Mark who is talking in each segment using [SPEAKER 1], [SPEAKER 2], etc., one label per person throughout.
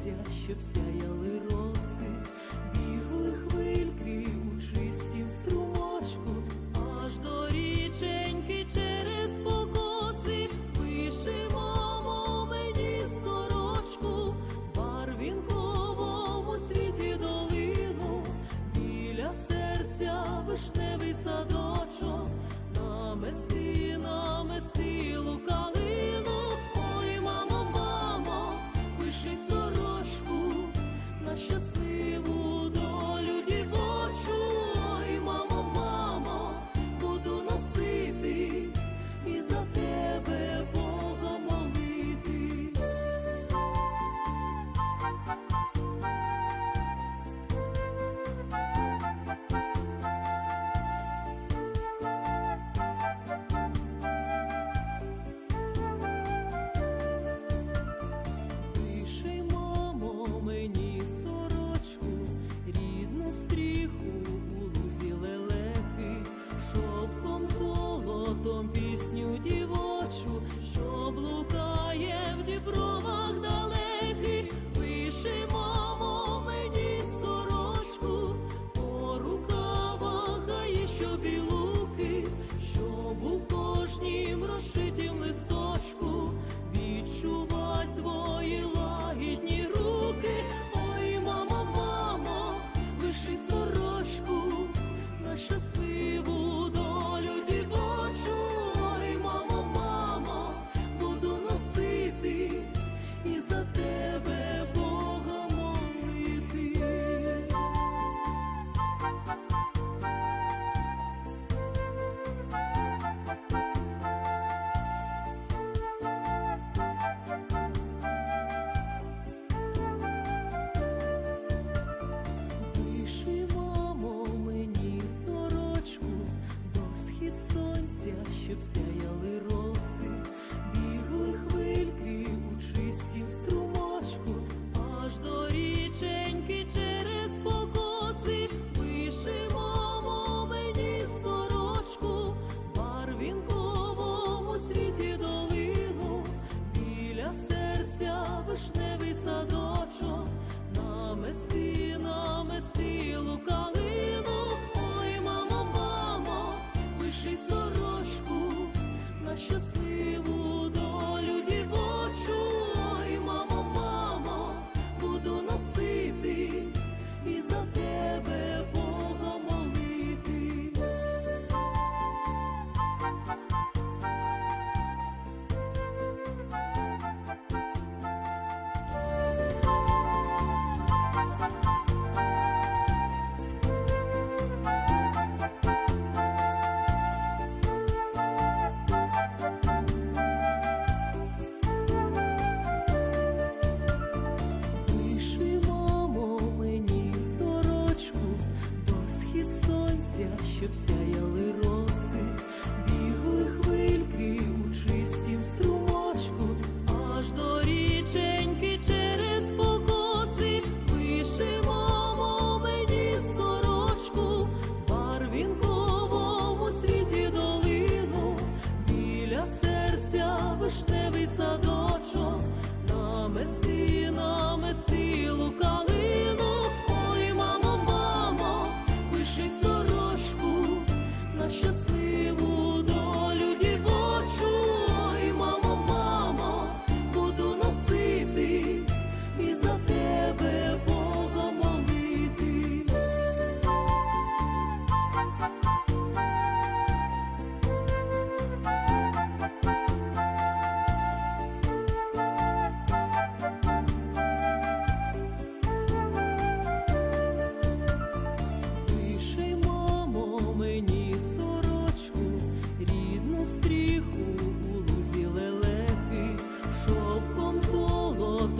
[SPEAKER 1] сонця, щоб сяяли роси, бігли хвильки у чистім струмочку, аж до річеньки через покоси вишивамо мені сорочку, барвінковому цвіті долину, біля серця вишневий садочок, намис. блукає в дібровах далеких, пише.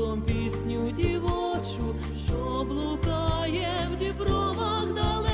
[SPEAKER 1] Дом пісню дівочу, що блукає в дібровах далеко.